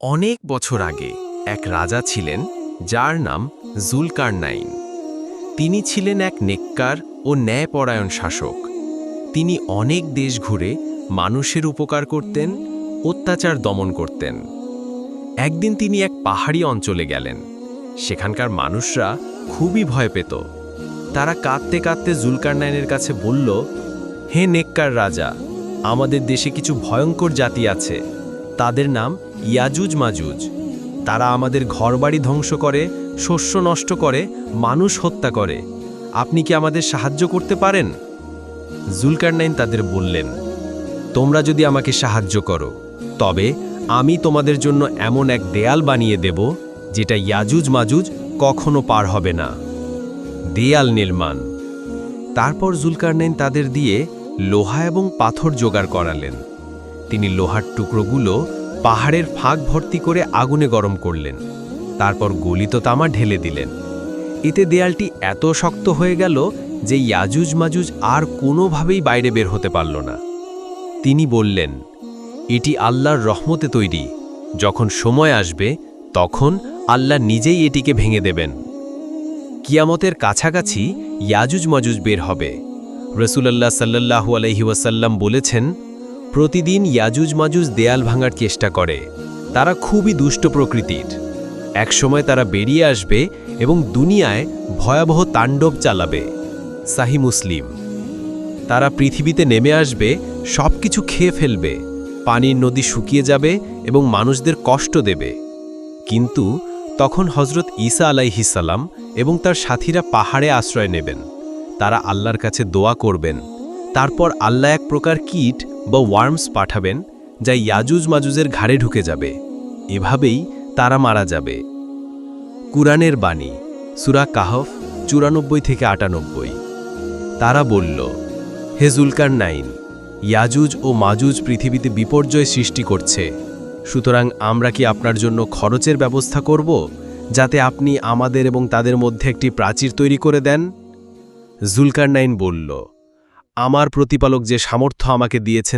অনেক বছর আগে এক রাজা ছিলেন যার নাম জুলকারনাইন। তিনি ছিলেন এক নেককার ও ন্যায়পরায়ণ শাসক। তিনি অনেক দেশ ঘুরে মানুষের উপকার করতেন, অত্যাচার দমন করতেন। একদিন তিনি এক পাহাড়ি অঞ্চলে গেলেন। সেখানকার মানুষরা খুবই ভয় পেত। তারা কাঁদতে কাঁদতে জুলকারনাইনের কাছে বলল, হে নেককার রাজা, আমাদের দেশে কিছু ভয়ঙ্কর জাতি আছে। তাদের নাম ইয়াজুজ মাজুজ। তারা আমাদের ঘরবাড়ি ধ্বংস করে, শস্য নষ্ট করে, মানুষ হত্যা করে। আপনি কি আমাদের সাহায্য করতে পারেন? জুলকারনাইন তাদের বললেন, তোমরা যদি আমাকে সাহায্য করো, তবে আমি তোমাদের জন্য এমন এক দেয়াল বানিয়ে দেব, যেটা ইয়াজুজ মাজুজ কখনো পার হবে না। দেয়াল নির্মাণ। তারপর জুলকারনাইন তাদের দিয়ে লোহা এবং পাথর জোগাড় করালেন। তিনি লোহার টুকরোগুলো পাহাড়ের ফাঁক ভর্তি করে আগুনে গরম করলেন। তারপর গলিত তামা ঢেলে দিলেন। এতে দেয়ালটি এত শক্ত হয়ে গেল যে ইয়াজুজ মাজুজ আর কোনোভাবেই বাইরে বের হতে পারল না। তিনি বললেন, এটি আল্লাহর রহমতে তৈরি। যখন সময় আসবে, তখন আল্লাহ নিজেই এটিকে ভেঙে দেবেন। কিয়ামতের কাছাকাছি ইয়াজুজ মাজুজ বের হবে। রসুলাল্লাহ সাল্লাহু আলহি ওয়াসাল্লাম বলেছেন প্রতিদিন ইয়াজুজ মাজুজ দেয়াল ভাঙার চেষ্টা করে। তারা খুবই দুষ্ট প্রকৃতির। একসময় তারা বেরিয়ে আসবে এবং দুনিয়ায় ভয়াবহ তাণ্ডব চালাবে। সাহি মুসলিম। তারা পৃথিবীতে নেমে আসবে সব কিছু খেয়ে ফেলবে, পানির নদী শুকিয়ে যাবে এবং মানুষদের কষ্ট দেবে। কিন্তু তখন হজরত ঈসা আলাইহিসাল্লাম এবং তার সাথীরা পাহাড়ে আশ্রয় নেবেন। তারা আল্লাহর কাছে দোয়া করবেন। তারপর আল্লাহ এক প্রকার কীট বা ওয়ার্মস পাঠাবেন, যা ইয়াজুজ মাজুজের ঘাড়ে ঢুকে যাবে। এভাবেই তারা মারা যাবে। কুরআনের বাণী, সুরা কাহফ, চুরানব্বই থেকে আটানব্বই। তারা বলল, হে জুলকার নাইন ইয়াজুজ ও মাজুজ পৃথিবীতে বিপর্যয় সৃষ্টি করছে। সুতরাং আমরা কি আপনার জন্য খরচের ব্যবস্থা করব, যাতে আপনি আমাদের এবং তাদের মধ্যে একটি প্রাচীর তৈরি করে দেন? জুলকার নাইন বলল, আমার প্রতিপালক যে সামর্থ্য আমাকে দিয়েছেন